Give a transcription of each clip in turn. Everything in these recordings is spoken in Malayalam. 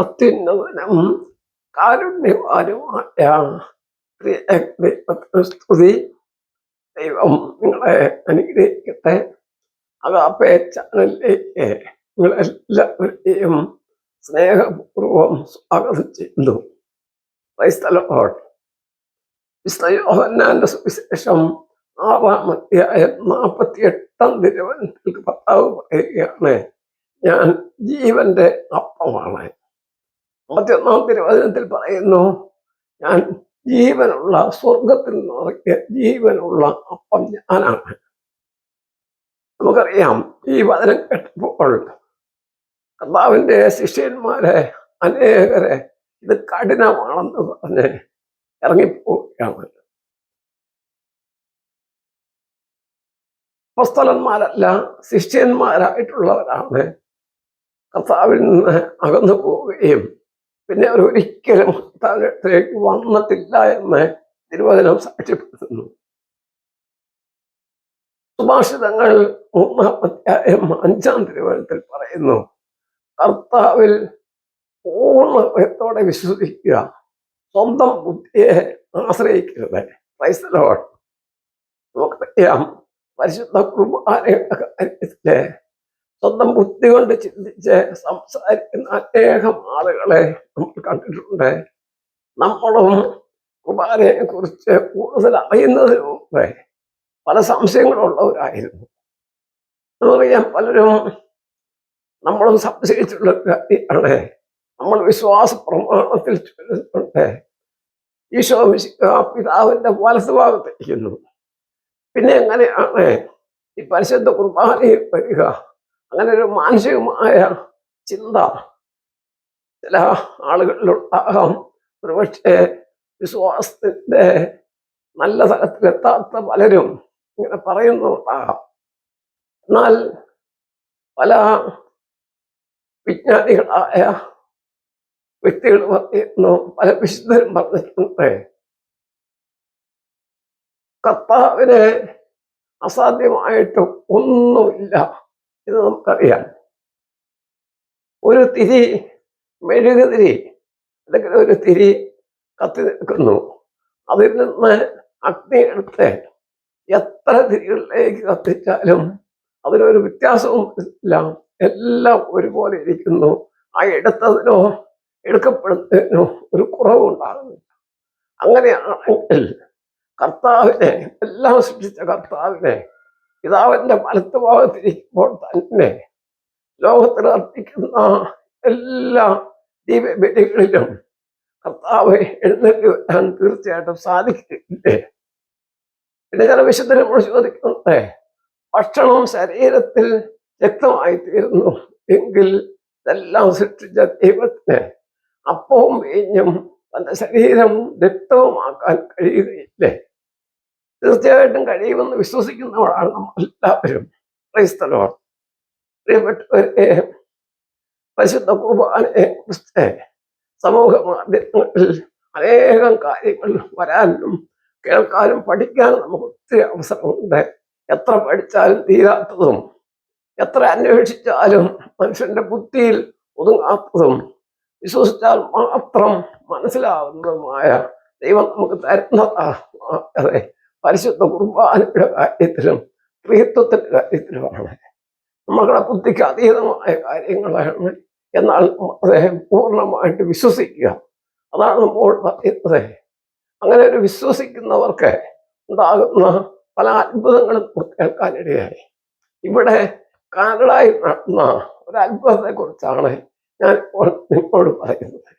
അത്യുന്നതനും കാരുണ്യവാനുമായ സ്തുതി. ദൈവം നിങ്ങളെ അനുഗ്രഹിക്കട്ടെ. അതാപ്പേ ചാനലിലേക്ക് നിങ്ങളെല്ലാവരെയും സ്നേഹപൂർവം സ്വാഗതം ചെയ്യുന്നു. വിസ്തയോഹന്നാന്റെ സുവിശേഷം ആറാം അധ്യായം നാൽപ്പത്തി എട്ടാം തിരുവനന്തപുരത്തിൽ ഭർത്താവ് പറയുകയാണ് ഞാൻ ജീവന്റെ അപ്പമാണ്. അമ്പത്തിയൊന്നാം തിരുവചനത്തിൽ പറയുന്നു ഞാൻ ജീവനുള്ള സ്വർഗത്തിൽ നിന്നിറങ്ങിയ ജീവനുള്ള അപ്പം ഞാനാണ്. നമുക്കറിയാം ഈ വചനം കേട്ടപ്പോൾ കർത്താവിന്റെ ശിഷ്യന്മാരെ അനേകരെ ഇത് കഠിനമാണെന്ന് പറഞ്ഞ് ഇറങ്ങിപ്പോവുകയാണ്. അപ്പസ്തലന്മാരല്ല ശിഷ്യന്മാരായിട്ടുള്ളവരാണ്. കർത്താവിൽ നിന്ന് അകന്നു പോവുകയും പിന്നെ അവർ ഒരിക്കലും കർത്താവിലേക്ക് വന്നിട്ടില്ല എന്ന് തിരുവചനം സാക്ഷ്യപ്പെടുത്തുന്നു. സുഭാഷിതങ്ങൾ മൂന്നാമധ്യായം അഞ്ചാം തിരുവചനത്തിൽ പറയുന്നു കർത്താവിൽ പൂർണത്തോടെ വിശ്വസിക്കുക സ്വന്തം ബുദ്ധിയെ ആശ്രയിക്കരുത്. ക്രൈസ്തലോട്ട് നമുക്കറിയാം പരിശുദ്ധ കുർബാനയുടെ കാര്യത്തിൽ സ്വന്തം ബുദ്ധി കൊണ്ട് ചിന്തിച്ച് സംസാരിക്കുന്ന അനേകം ആളുകളെ നമ്മൾ കണ്ടിട്ടുണ്ട്. നമ്മളും കുമാരനെ കുറിച്ച് കൂടുതൽ അറിയുന്നതിന് മുമ്പേ പല സംശയങ്ങളുള്ളവരായിരുന്നു. നമുക്കറിയാം പലരും നമ്മളും സംശയിച്ചുള്ള കാര്യമാണ് നമ്മൾ വിശ്വാസ പ്രമാണത്തിൽ ചൊല്ലുന്നുണ്ട് ഈശോ പിതാവിന്റെ വലതുഭാഗത്തിരിക്കുന്നു പിന്നെ എങ്ങനെയാണ് ഈ പരിശുദ്ധ കുർബാനയിൽ വരിക? അങ്ങനെ ഒരു മാനസികമായ ചിന്ത. ചില ആളുകളിലുണ്ടാകാം. ഒരുപക്ഷെ വിശ്വാസത്തിന്റെ നല്ല തലത്തിലെത്താത്ത പലരും ഇങ്ങനെ പറയുന്നുണ്ടാകാം. എന്നാൽ പല വിജ്ഞാനികളായ വ്യക്തികൾ പറയുന്നു പല വിശുദ്ധരും പറഞ്ഞിട്ടുണ്ട് കർത്താവിനെ അസാധ്യമായിട്ട് ഒന്നുമില്ല. ഇത് നമുക്കറിയാം. ഒരു തിരി മെഴുകുതിരി അല്ലെങ്കിൽ ഒരു തിരി കത്തി നിൽക്കുന്നു. അതിൽ നിന്ന് അഗ്നി എടുത്ത് എത്ര തിരികളിലേക്ക് കത്തിച്ചാലും അതിനൊരു വ്യത്യാസവും ഇല്ല. എല്ലാം ഒരുപോലെ ഇരിക്കുന്നു. ആ എടുത്തതിനോ എടുക്കപ്പെടുന്നതിനോ ഒരു കുറവുണ്ടാകുന്നില്ല അങ്ങനെയാണെങ്കിൽ കർത്താവിനെ എല്ലാം സൃഷ്ടിച്ച കർത്താവിനെ പിതാവിന്റെ വലത്ത് ഭാഗത്തിരിക്കുമ്പോൾ തന്നെ ലോകത്തിൽ അർപ്പിക്കുന്ന എല്ലാ ദിവ്യബലികളിലും കർത്താവ് എഴുന്നേറ്റ് വരാൻ തീർച്ചയായിട്ടും സാധിക്കില്ലേ പിന്നെ ചില വിശുദ്ധ നമ്മൾ ചോദിക്കുന്നത് ഭക്ഷണം ശരീരത്തിൽ വ്യക്തമായി തീരുന്നു എങ്കിൽ ഇതെല്ലാം സൃഷ്ടിച്ച ദൈവത്തിന് അപ്പവും വീഞ്ഞും തന്റെ ശരീരം രക്തവുമാക്കാൻ കഴിയുകയില്ലേ? തീർച്ചയായിട്ടും കഴിയുമെന്ന് വിശ്വസിക്കുന്നവരാണ് നമ്മൾ എല്ലാവരും ക്രൈസ്തലോ പ്രിയപ്പെട്ടവരെ പരിശുദ്ധ കുർബാനയെ കുറിച്ച് സമൂഹ മാധ്യമങ്ങളിൽ അനേകം കാര്യങ്ങൾ വരാനും കേൾക്കാനും പഠിക്കാനും നമുക്ക് ഒത്തിരി അവസരമുണ്ട്. എത്ര പഠിച്ചാലും തീരാത്തതും എത്ര അന്വേഷിച്ചാലും മനുഷ്യന്റെ ബുദ്ധിയിൽ ഒതുങ്ങാത്തതും വിശ്വസിച്ചാൽ മാത്രം മനസ്സിലാവുന്നതുമായ ദൈവം നമുക്ക് തരുന്നതാണ് പരിശുദ്ധ കുർബാനയുടെ കാര്യത്തിലും സ്ത്രീത്വത്തിന്റെ കാര്യത്തിലുമാണ്. നമ്മുടെ ബുദ്ധിക്ക് അതീതമായ കാര്യങ്ങളാണ്. എന്നാൽ അദ്ദേഹം പൂർണമായിട്ട് വിശ്വസിക്കുക. അതാണ് നമ്മൾ പറയുന്നത്. അങ്ങനെ ഒരു വിശ്വസിക്കുന്നവർക്ക് ഉണ്ടാകുന്ന പല അത്ഭുതങ്ങളും കേൾക്കാനിടയായി. ഇവിടെ കാനഡയിൽ നടന്ന ഒരു അത്ഭുതത്തെ കുറിച്ചാണ് ഞാൻ ഇപ്പോൾ നിങ്ങളോട് പറയുന്നത്.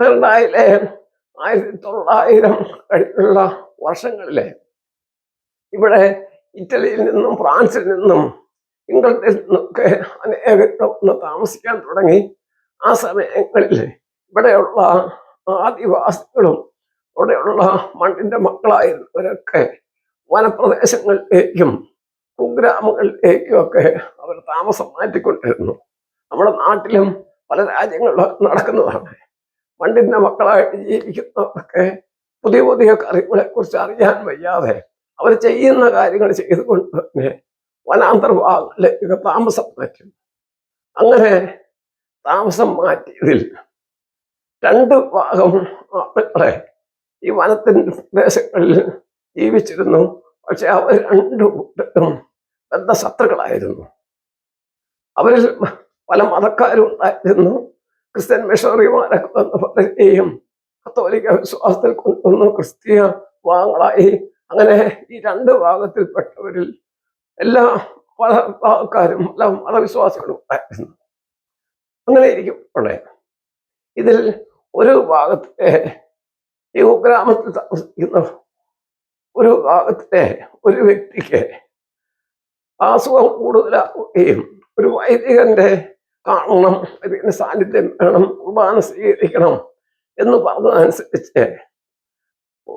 കാനഡയിലെ ആയിരത്തി തൊള്ളായിരം കഴിഞ്ഞുള്ള വർഷങ്ങളിലെ ഇവിടെ ഇറ്റലിയിൽ നിന്നും ഫ്രാൻസിൽ നിന്നും ഇംഗ്ലണ്ടിൽ നിന്നൊക്കെ അനേകം ഒന്ന് താമസിക്കാൻ തുടങ്ങി. ആ സമയങ്ങളിൽ ഇവിടെയുള്ള ആദിവാസികളും ഇവിടെയുള്ള മണ്ണിന്റെ മക്കളായിരുന്നവരൊക്കെ വനപ്രദേശങ്ങളിലേക്കും കുഗ്രാമങ്ങളിലേക്കും ഒക്കെ അവർ താമസം മാറ്റിക്കൊണ്ടിരുന്നു. നമ്മുടെ നാട്ടിലും പല രാജ്യങ്ങളിലും നടക്കുന്നതാണ്. മണ്ണിന്റെ മക്കളായിട്ട് ജീവിക്കുന്നവർക്ക് പുതിയ പുതിയ കറികളെ കുറിച്ച് അറിയാൻ വയ്യാതെ അവർ ചെയ്യുന്ന കാര്യങ്ങൾ ചെയ്തുകൊണ്ട് തന്നെ വനാന്തർഭാഗങ്ങളിലേക്ക് താമസം മാറ്റും അങ്ങനെ താമസം മാറ്റിയതിൽ രണ്ട് ഭാഗം ആളുകളെ ഈ വനത്തിന്റെ പ്രദേശങ്ങളിൽ ജീവിച്ചിരുന്നു. പക്ഷെ അവർ രണ്ടു കൂട്ടരും ബന്ധ ശത്രുക്കളായിരുന്നു അവരിൽ പല മതക്കാരും ഉണ്ടായിരുന്നു ക്രിസ്ത്യൻ മിഷണറിമാരൊക്കെ വന്ന് പറയുകയും കത്തോലിക്ക വിശ്വാസത്തിൽ കൊണ്ടുവന്നു ക്രിസ്തീയ വിഭാഗങ്ങളായി അങ്ങനെ ഈ രണ്ട് ഭാഗത്തിൽപ്പെട്ടവരിൽ എല്ലാ പല ഭാഗക്കാരും പല മതവിശ്വാസികളും ഉണ്ടായിരുന്നു. അങ്ങനെ ഇരിക്കുമ്പോഴേ ഇതിൽ ഒരു ഭാഗത്തെ ഈ കുഗ്രാമത്തിൽ താമസിക്കുന്ന ഒരു ഭാഗത്തെ ഒരു വ്യക്തിക്ക് അസുഖം കൂടുതലാവുകയും ഒരു വൈദികന്റെ കാണണം അതിന് സാന്നിധ്യം വേണം കുർബാന സ്വീകരിക്കണം എന്ന് പറഞ്ഞതനുസരിച്ച്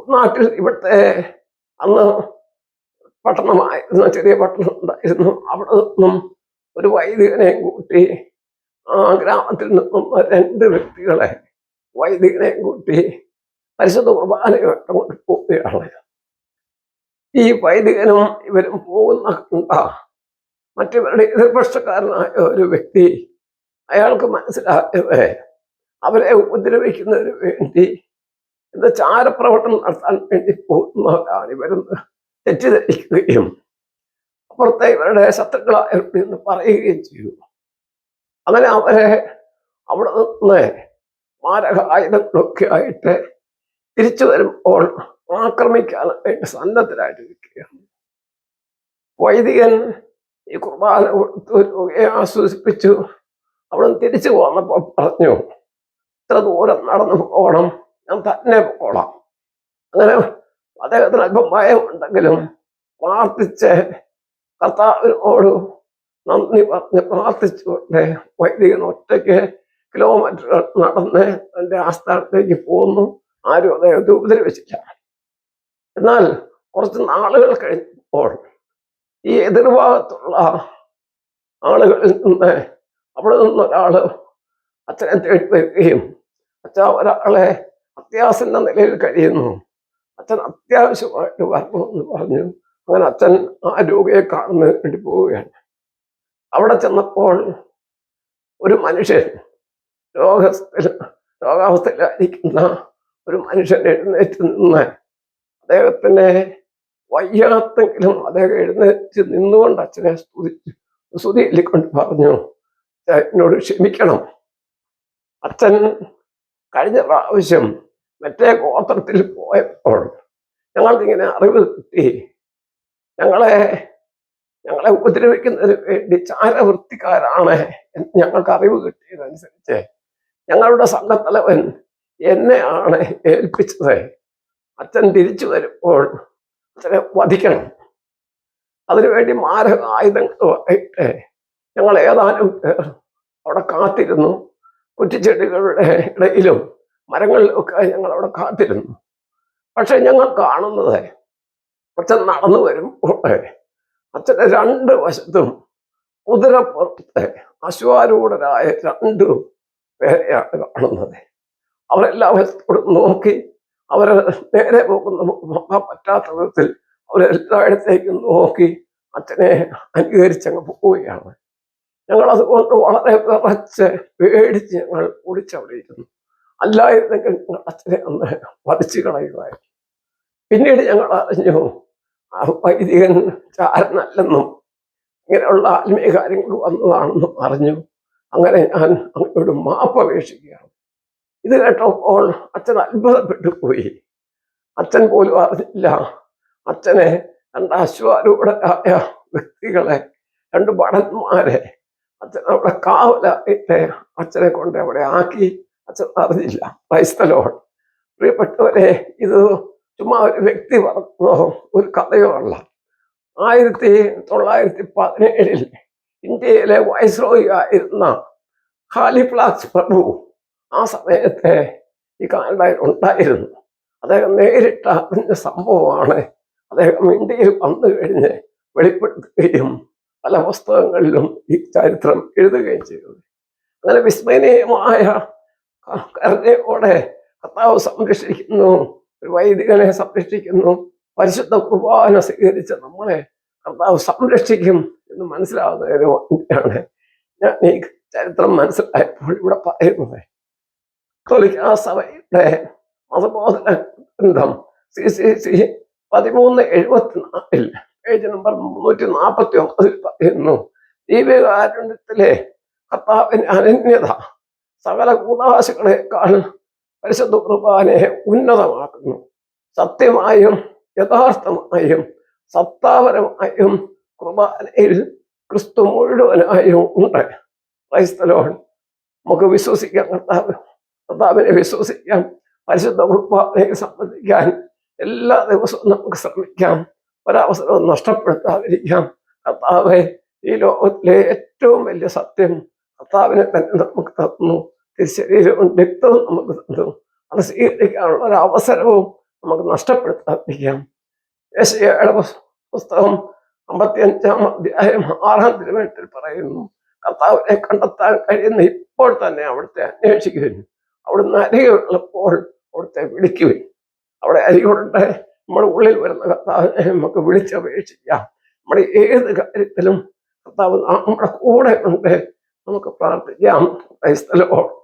നാട്ടിൽ ഇവിടുത്തെ അന്ന് പട്ടണമായിരുന്ന ചെറിയ പട്ടണം ഉണ്ടായിരുന്നു. അവിടെ നിന്നും ഒരു വൈദികനെ കൂട്ടി ആ ഗ്രാമത്തിൽ നിന്നും രണ്ട് വ്യക്തികളെ വൈദികനെ കൂട്ടി പരിശുദ്ധ കുർബാനയായിട്ട് കൊണ്ട് പോവുകയാണ് ഈ വൈദികനും ഇവരും പോകുന്ന കണ്ട മറ്റവരുടെ എതിർപക്ഷക്കാരനായ ഒരു വ്യക്തി അയാൾക്ക് മനസ്സിലായത് അവരെ ഉപദ്രവിക്കുന്നതിന് വേണ്ടി എന്ന ചാരപ്രവർത്തനം നടത്താൻ വേണ്ടി പോകുന്നവരാണ് ഇവരെന്ന് തെറ്റിദ്ധരിക്കുകയും അപ്പുറത്തെ ഇവരുടെ ശത്രുക്കളായിരുന്നു പറയുകയും ചെയ്തു. അങ്ങനെ അവരെ അവിടെ നിന്ന് മാരക ആയുധങ്ങളൊക്കെ ആയിട്ട് തിരിച്ചു വരുമ്പോൾ ആക്രമിക്കാനായിട്ട് സന്നദ്ധരായിട്ടിരിക്കുകയാണ്. വൈദികൻ ഈ കുർബാന കൊടുത്തു രോഗിയെ ആശ്വസിപ്പിച്ചു. നിന്ന് തിരിച്ചു പോന്നപ്പോ പറഞ്ഞു ഇത്ര ദൂരം നടന്നു പോകണം ഞാൻ തന്നെ പോകണം അങ്ങനെ അദ്ദേഹത്തിന് അല്പം ഭയമുണ്ടെങ്കിലും പ്രാർത്ഥിച്ച് കർത്താവിനോട് നന്ദി പറഞ്ഞ് പ്രാർത്ഥിച്ചുകൊണ്ട് വൈദികൻ ഒറ്റയ്ക്ക് കിലോമീറ്ററുകൾ നടന്ന് തന്റെ ആസ്ഥാനത്തേക്ക് പോകുന്നു ആരും അദ്ദേഹത്തെ ഉപദ്രവിച്ചില്ല. എന്നാൽ കുറച്ച് നാളുകൾ കഴിഞ്ഞപ്പോൾ ഈ എതിർഭാഗത്തുള്ള ആളുകളിൽ നിന്ന് അവിടെ നിന്ന് അച്ഛനെ തേടി വരികയും അച്ഛൻ ഒരാളെ അത്യാസന്ന നിലയിൽ കഴിയുന്നു. അച്ഛൻ അത്യാവശ്യമായിട്ട് വരണം എന്ന് പറഞ്ഞു. അങ്ങനെ അച്ഛൻ ആ രോഗിയെ കാണുന്നതിന് വേണ്ടി പോവുകയാണ്. അവിടെ ചെന്നപ്പോൾ ഒരു മനുഷ്യൻ രോഗസ്ഥ രോഗാവസ്ഥയിലായിരിക്കുന്ന ഒരു മനുഷ്യൻ എഴുന്നേറ്റ് നിന്ന് അദ്ദേഹത്തിനെ വയ്യാത്തെങ്കിലും അദ്ദേഹം എഴുന്നേറ്റ് നിന്നുകൊണ്ട് അച്ഛനെ സ്തുതി സ്തുതിയില്ലിക്കൊണ്ട് പറഞ്ഞു. എന്നോട് ക്ഷമിക്കണം. അച്ഛൻ കഴിഞ്ഞ പ്രാവശ്യം മറ്റേ ഗോത്രത്തിൽ പോയപ്പോൾ ഞങ്ങൾക്കിങ്ങനെ അറിവ് കിട്ടി. ഞങ്ങളെ ഞങ്ങളെ ഉപദ്രവിക്കുന്നതിന് വേണ്ടി ചാരവൃത്തിക്കാരാണ് എന്ന് ഞങ്ങൾക്ക് അറിവ് കിട്ടിയതനുസരിച്ച് ഞങ്ങളുടെ സംഘത്തലവൻ എന്നെയാണ് ഏൽപ്പിച്ചത്. അച്ഛൻ തിരിച്ചു വരുമ്പോൾ അച്ഛനെ വധിക്കണം. അതിനുവേണ്ടി മാരക ആയുധങ്ങളുമായിട്ട് ഞങ്ങൾ ഏതാനും പേർ അവിടെ കാത്തിരുന്നു. കുറ്റിച്ചെടികളുടെ ഇടയിലും മരങ്ങളിലും ഒക്കെ ഞങ്ങൾ അവിടെ കാത്തിരുന്നു. പക്ഷെ ഞങ്ങൾ കാണുന്നത് അച്ഛൻ നടന്നു വരുമ്പോൾ അച്ഛന്റെ രണ്ട് വശത്തും കുതിരപ്പുറത്തെ അശ്വാരൂഢരായ രണ്ടു പേരെയാണ് കാണുന്നത്. അവരെല്ലാ വശത്തോടും നോക്കി അവരെ നേരെ പോകുന്ന നോക്കാൻ പറ്റാത്ത വിധത്തിൽ അവരെല്ലായിടത്തേക്കും നോക്കി അച്ഛനെ അനുകരിച്ചങ്ങ് പോവുകയാണ്. ഞങ്ങൾ അതുകൊണ്ട് വളരെ വിറച്ച് പേടിച്ച് ഞങ്ങൾ ഓടിച്ചവിടെ ഇരുന്നു അല്ലായിരുന്നെങ്കിൽ ഞങ്ങൾ അച്ഛനെ ഒന്ന് വധിച്ചു കളയുമായിരുന്നു. പിന്നീട് ഞങ്ങൾ അറിഞ്ഞു ആ വൈദികൻ ചാരനല്ലെന്നും ഇങ്ങനെയുള്ള ആത്മീയ കാര്യങ്ങൾ വന്നതാണെന്നും അറിഞ്ഞു. അങ്ങനെ ഞാൻ അങ്ങോട്ട് മാപ്പ് അപേക്ഷിക്കുകയാണ് ഇത് കേട്ടപ്പോൾ അച്ഛൻ അത്ഭുതപ്പെട്ടു പോയി. അച്ഛൻ പോലും അറിഞ്ഞില്ല. അച്ഛനെ രണ്ട് അശ്വാരൂഢരായ വ്യക്തികളെ രണ്ട് ഭടന്മാരെ അച്ഛൻ അവിടെ കാവലായിട്ട് അച്ഛനെ കൊണ്ട് അവിടെ ആക്കി. അച്ഛൻ അറിഞ്ഞില്ല. ക്രൈസ്തലോൺ പ്രിയപ്പെട്ടവരെ ഇത് ചുമ്മാ ഒരു വ്യക്തി പറഞ്ഞോ ഒരു കഥയോ അല്ല. ആയിരത്തി തൊള്ളായിരത്തി പതിനേഴിൽ ഇന്ത്യയിലെ വൈസ്രോയി ആയിരുന്ന ഹാലിപ്ലാക്സ് പ്രഭു ആ സമയത്തെ ഈ കാനഡയിൽ ഉണ്ടായിരുന്നു. അദ്ദേഹം നേരിട്ട അറിഞ്ഞ സംഭവമാണ് അദ്ദേഹം ഇന്ത്യയിൽ വന്നു കഴിഞ്ഞ് വെളിപ്പെടുത്തുകയും പല പുസ്തകങ്ങളിലും ഈ ചരിത്രം എഴുതുകയും ചെയ്തത് അങ്ങനെ വിസ്മയനീയമായ കരുണയോടെ കർത്താവ് സംരക്ഷിക്കുന്നു ഒരു വൈദികനെ സംരക്ഷിക്കുന്നു പരിശുദ്ധ കുർബാന സ്വീകരിച്ച നമ്മളെ കർത്താവ് സംരക്ഷിക്കും എന്ന് മനസ്സിലാവുന്നതിന് ഞാൻ ഈ ചരിത്രം മനസ്സിലായപ്പോൾ ഇവിടെ പറയുന്നത്. കത്തോലിക്കാ സഭയുടെ മതബോധന ഗ്രന്ഥം സി സി സി പതിമൂന്ന് എഴുപത്തിനാലിൽ പേജ് നമ്പർ മുന്നൂറ്റി നാൽപ്പത്തി ഒമ്പതിൽ പറയുന്നു. ദീപികാരുണ്യത്തിലെ കർത്താവിന്റെ അനന്യത. സകല കൂതാവാസികളെക്കാൾ പരിശുദ്ധ കുർബാനയെ ഉന്നതമാക്കുന്നു. സത്യമായും യഥാർത്ഥമായും സത്താപരമായും കുർബാനയിൽ ക്രിസ്തു മുഴുവനായും ഉണ്ട്. ക്രൈസ്തലോൺ നമുക്ക് വിശ്വസിക്കാം കർത്താവ്. കർത്താവിനെ വിശ്വസിക്കാം. പരിശുദ്ധ കുർബാനയെ സംബന്ധിക്കാൻ എല്ലാ ദിവസവും നമുക്ക് ശ്രമിക്കാം. ഒരവസരവും നഷ്ടപ്പെടുത്താതിരിക്കാം കർത്താവെ ഈ ലോകത്തിലെ ഏറ്റവും വലിയ സത്യം കർത്താവിനെ തന്നെ നമുക്ക് തന്നു. തിരുശരീരവും രക്തവും നമുക്ക് തന്നു. അത് സ്വീകരിക്കാനുള്ള ഒരു അവസരവും നമുക്ക് നഷ്ടപ്പെടുത്താതിരിക്കാം യേശയുടെ പുസ്തകം അമ്പത്തിയഞ്ചാം അധ്യായം ആറാം തിരുവനന്തപുരത്തിൽ പറയുന്നു കർത്താവിനെ കണ്ടെത്താൻ കഴിയുന്ന ഇപ്പോൾ തന്നെ അവിടുത്തെ അന്വേഷിക്കുവിൻ. അവിടുന്ന് അരികെയുള്ളപ്പോൾ അവിടുത്തെ വിളിക്കുവിൻ. അവിടെ അരികളുണ്ട് നമ്മുടെ ഉള്ളിൽ വരുന്ന കർത്താവിനെ നമുക്ക് വിളിച്ചപേക്ഷിക്കാം. നമ്മുടെ ഏത് കാര്യത്തിലും കർത്താവ് നമ്മുടെ കൂടെ ഉണ്ട്. നമുക്ക് പ്രാർത്ഥിക്കാം. ക്രൈസ്തലോ